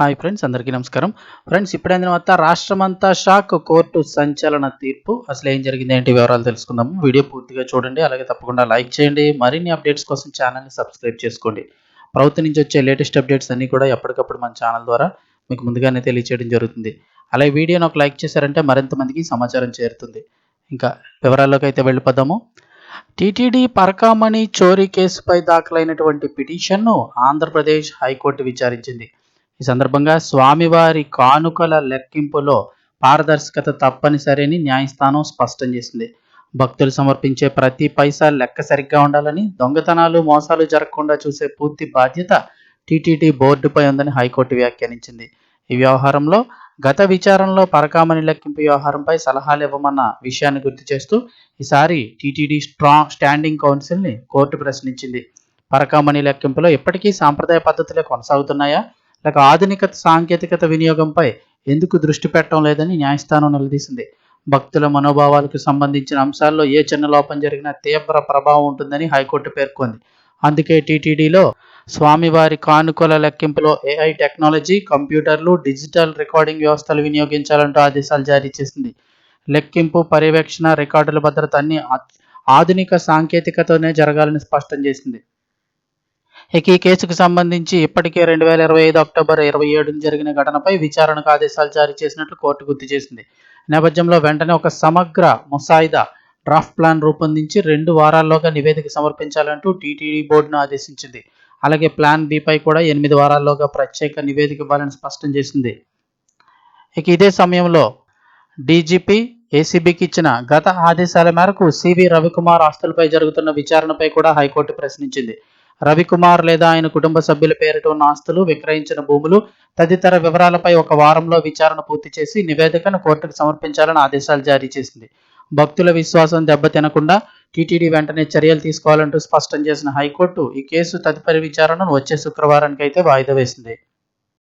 Hi friends అందరికీ నమస్కారం. Friends ఇప్పుడైన తర్వాత రాష్ట్రమంతా షాక్ కోర్టు సంచలన తీర్పు. అసలు ఏం జరిగింది ఏంటి వివరాలు తెలుసుకుందాము. వీడియో పూర్తిగా చూడండి అలాగే తప్పకుండా లైక్ చేయండి. మరిన్ని అప్డేట్స్ కోసం ఛానల్ని సబ్స్క్రైబ్ చేసుకోండి. ప్రభుత్వం నుంచి వచ్చే లేటెస్ట్ అప్డేట్స్ అన్నీ కూడా ఎప్పటికప్పుడు మన ఛానల్ ద్వారా మీకు ముందుగానే తెలియచేయడం జరుగుతుంది. అలాగే వీడియోని ఒక లైక్ చేశారంటే మరింత మందికి సమాచారం చేరుతుంది. ఇంకా వివరాల్లోకి అయితే వెళ్ళిపోదాము. టీటీడీ పరకామణి చోరీ కేసుపై దాఖలైనటువంటి పిటిషన్ను ఆంధ్రప్రదేశ్ హైకోర్టు విచారించింది. ఈ సందర్భంగా స్వామివారి కానుకల లెక్కింపులో పారదర్శకత తప్పనిసరి అని న్యాయస్థానం స్పష్టం చేసింది. భక్తులు సమర్పించే ప్రతి పైసా లెక్క సరిగ్గా ఉండాలని దొంగతనాలు మోసాలు జరగకుండా చూసే పూర్తి బాధ్యత టీటీడీ బోర్డుపై ఉందని హైకోర్టు వ్యాఖ్యానించింది. ఈ వ్యవహారంలో గత విచారణలో పరకామణి లెక్కింపు వ్యవహారంపై సలహాలు ఇవ్వమన్న విషయాన్ని గుర్తు చేస్తూ ఈసారి టీటీడీ స్ట్రాంగ్ స్టాండింగ్ కౌన్సిల్ని కోర్టు ప్రశ్నించింది. పరకామణి లెక్కింపులో ఇప్పటికీ సాంప్రదాయ పద్ధతులే కొనసాగుతున్నాయా? లేక ఆధునిక సాంకేతికత వినియోగంపై ఎందుకు దృష్టి పెట్టడం లేదని న్యాయస్థానం నిలదీసింది. భక్తుల మనోభావాలకు సంబంధించిన అంశాల్లో ఏ చిన్న లోపం జరిగినా తీవ్ర ప్రభావం ఉంటుందని హైకోర్టు పేర్కొంది. అందుకే టీటీడీలో స్వామివారి కానుకల లెక్కింపులో ఏఐ టెక్నాలజీ కంప్యూటర్లు డిజిటల్ రికార్డింగ్ వ్యవస్థలు వినియోగించాలంటూ ఆదేశాలు జారీ చేసింది. లెక్కింపు పర్యవేక్షణ రికార్డుల భద్రత అన్ని ఆధునిక సాంకేతికతోనే జరగాలని స్పష్టం చేసింది. ఇక ఈ కేసుకు సంబంధించి ఇప్పటికే రెండు వేల ఇరవై ఐదు అక్టోబర్ ఇరవై ఏడున జరిగిన ఘటనపై విచారణకు ఆదేశాలు జారీ చేసినట్లు కోర్టు గుర్తు చేసింది. నేపథ్యంలో వెంటనే ఒక సమగ్ర ముసాయిదా డ్రాఫ్ట్ ప్లాన్ రూపొందించి రెండు వారాల్లోగా నివేదిక సమర్పించాలంటూ టీటీడీ బోర్డును ఆదేశించింది. అలాగే ప్లాన్ బిపై కూడా ఎనిమిది వారాల్లోగా ప్రత్యేక నివేదిక ఇవ్వాలని స్పష్టం చేసింది. ఇక ఇదే సమయంలో డీజీపీ ఏసీబీకి ఇచ్చిన గత ఆదేశాల మేరకు సివి రవికుమార్ ఆస్తులపై జరుగుతున్న విచారణపై కూడా హైకోర్టు ప్రశ్నించింది. రవికుమార్ లేదా ఆయన కుటుంబ సభ్యుల పేరిట ఉన్న ఆస్తులు విక్రయించిన భూములు తదితర వివరాలపై ఒక వారంలో విచారణ పూర్తి చేసి నివేదికను కోర్టుకు సమర్పించాలని ఆదేశాలు జారీ చేసింది. భక్తుల విశ్వాసం దెబ్బతినకుండా టీటీడీ వెంటనే చర్యలు తీసుకోవాలంటూ స్పష్టం చేసిన హైకోర్టు ఈ కేసు తదుపరి విచారణను వచ్చే శుక్రవారానికి అయితే వాయిదా వేసింది.